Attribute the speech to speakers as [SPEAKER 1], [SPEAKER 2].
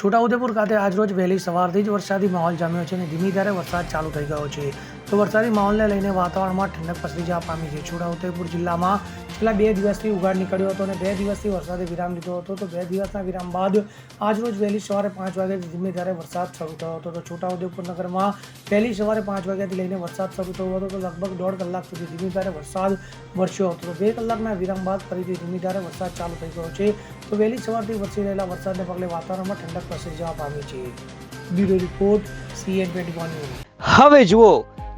[SPEAKER 1] છોટાઉદેપુર ખાતે આજરોજ વહેલી સવારથી જ વરસાદી માહોલ જામ્યો છે અને ધીમી ધારે વરસાદ ચાલુ થઈ ગયો છે. તો વરસાદી માહોલને લઈને વાતાવરણમાં ઠંડક પસરી જવા પામી છે. છોટાઉદેપુર જિલ્લામાં છેલ્લા બે દિવસથી ઉઘાડ નીકળ્યો હતો અને બે દિવસથી વરસાદે વિરામ લીધો હતો. તો બે દિવસના વિરામ બાદ આજરોજ વહેલી સવારે પાંચ વાગે ધીમે ધારે વરસાદ શરૂ થયો હતો. તો છોટાઉદેપુર નગરમાં વહેલી સવારે પાંચ વાગ્યાથી લઈને વરસાદ શરૂ થયો હતો. તો લગભગ દોઢ કલાક સુધી ધીમી ધારે વરસાદ વરસ્યો હતો. તો બે કલાકના વિરામ બાદ ફરીથી ધીમી ધારે વરસાદ ચાલુ થઈ ગયો છે. તો વહેલી સવારથી વરસી રહેલા વરસાદને પગલે વાતાવરણમાં ઠંડક પ્રસરી જવા પામી છે. Bureau report CN twenty one
[SPEAKER 2] હવે જુઓ